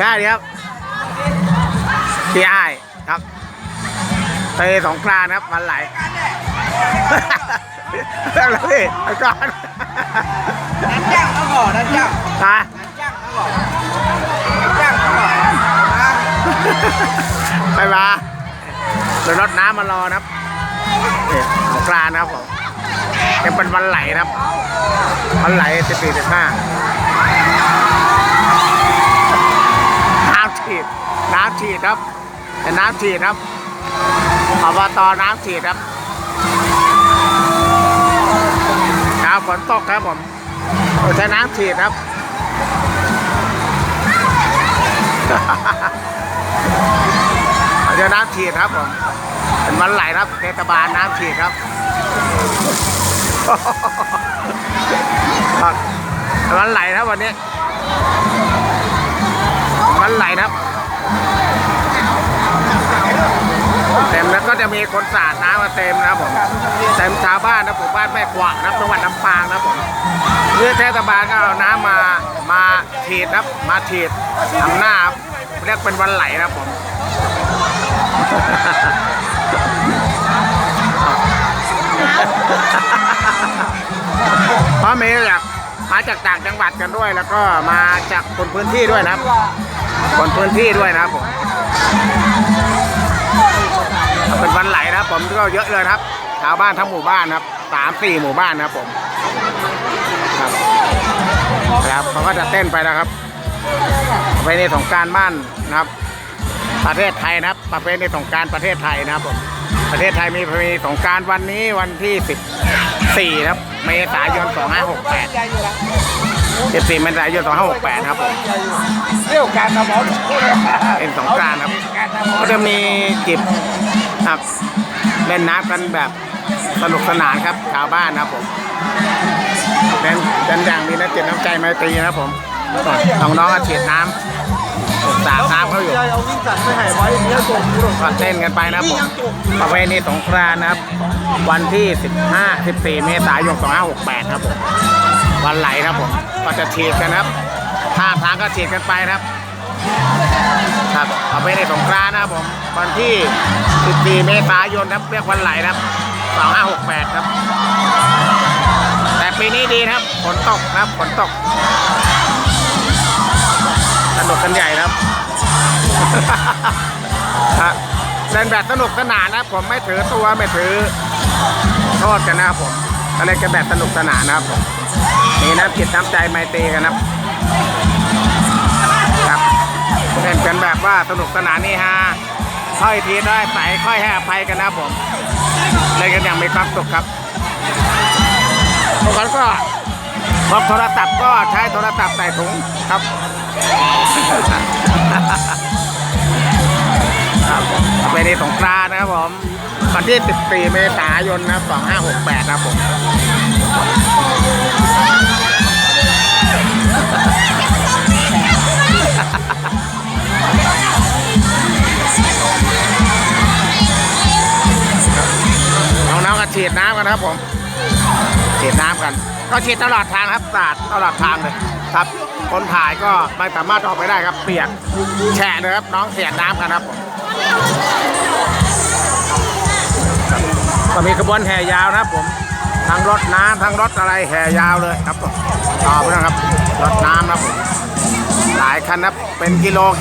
ได้ดีครับพี่อ้ายครับไปสงกรานต์ครับวันไหลเรื่องอะไรพี่ไปก่อนนัดจ้างเขาก่อนนัดจ้างตานัดจ้างเขาก่อนนัดจ้างเขาก่อนนะไปมาเดี๋ยวรถน้ำมารอนะครับนี่สงกรานต์นะครับผมยังเป็นวันไหลนะครับวันไหลสิบสี่สิบห้า ดครับเป็นน้ำฉีดครับอบตน้ำฉีดครับครับฝนตกครับผมใช้น้ำฉีดครับเอาเดี๋ยวน้ำฉีดครับผมเป็นวันไหลครับเทศบาลน้ำฉีดครับครับวันไหลครับวันนี้ มแล้วก็จะมีคนสาดน้ำมาเต็มนะครับผมเต็มชาวบ้านนะผมบ้านแม่ขวานะครับจังหวัดลำปางนะครับผมเพื่อเทศบาลก็เอาน้ำมามาฉีดครับมาฉีดทำหน้าครับเรียกเป็นวันไหลนะครับผมเพราะมีแบบมาจากต่างจังหวัดกันด้วย แล้วก็มาจากคนพื้นที่ด้วยนะครับคนพื้นที่ด้วยนะครับผม เป็นวันไหลนะครับ ผมก็เยอะเลยนะครับชาวบ้านทั้งหมู่บ้านนะครับสามสี่หมู่บ้านนะครับผมครับครับเขาก็จะเต้นไปนะครับประเพณีสงกรารบ้านนะครับ ประเทศไทยนะครับ ประเพณีสงกรารประเทศไทยนะครับผมประเทศไทยมีประเพณีสงกรารวันนี้วันที่14ครับเมษายน2568ใจอยู่ละ14เมษายน2568ครับผมเรี่ยวการทำหมอเป็นสงกรานต์ครับการทำหมอก็จะมีจิบ ครับ เล่นน้ำกันแบบสนุกสนานครับชาวบ้านนะครับผมเล่นกันอย่างมีน้ำจิตน้ำใจไมตรีนะผมน้องๆก็ฉีดน้ำสาดน้ำเขาอยู่เอาวิ่งสันไปหายไว้เนี้ยส่งกูหรอกก็เต้นกันไปนะผมประเพณีสงกรานต์นะครับ วันที่ 15 14 เมษายน 2568 ครับผมวันไหลครับผมก็จะฉีดกันครับท่าทางก็ฉีดกันไปครับ ครับประเพณีสงกรานนะครับผมวันที่ 14 เมษายนครับเรียกวันไหลนะครับ 2568 ครับ แต่ปีนี้ดีนะครับฝนตกนะครับฝนตกสนุกกันใหญ่ครับฮะเล่นแบบสนุกสนานนะครับผมไม่ถือตัวไม่ถือโทษกันนะครับผมก็เล่นกันแบบสนุกสนานนะครับผมมีน้ำจิตน้ำใจไมตรีกันนะครับ ว่าสนุกสนานนี่ฮะค่อยทีได้ใส่ค่อยให้อภัยกันนะผมเล่นกันอย่างมีความสุขครับทุกคนก็พบโทรศัพท์ก็ใช้โทรศัพท์ใส่ถุงครับครับเป็นในสงกรานนะครับผมวันที่ 14 เมษายนนะ 2568 นะผม ฉีดน้ำกันนะครับผมฉีดน้ำกัน ก็ฉีดตลอดทางครับสาดตลอดทางเลยครับ คนถ่ายก็ไม่สามารถออกไปได้ครับ เปียกแฉะเลยครับน้องเสียน้ำกันครับผมก็มีขบวนแห่ยาวนะครับผมทั้งรถน้ำทั้งรถอะไรแห่ยาวเลยครับต่อไปนะครับรถน้ำนะครับผมหลายคันนะครับเป็นกิโลกิ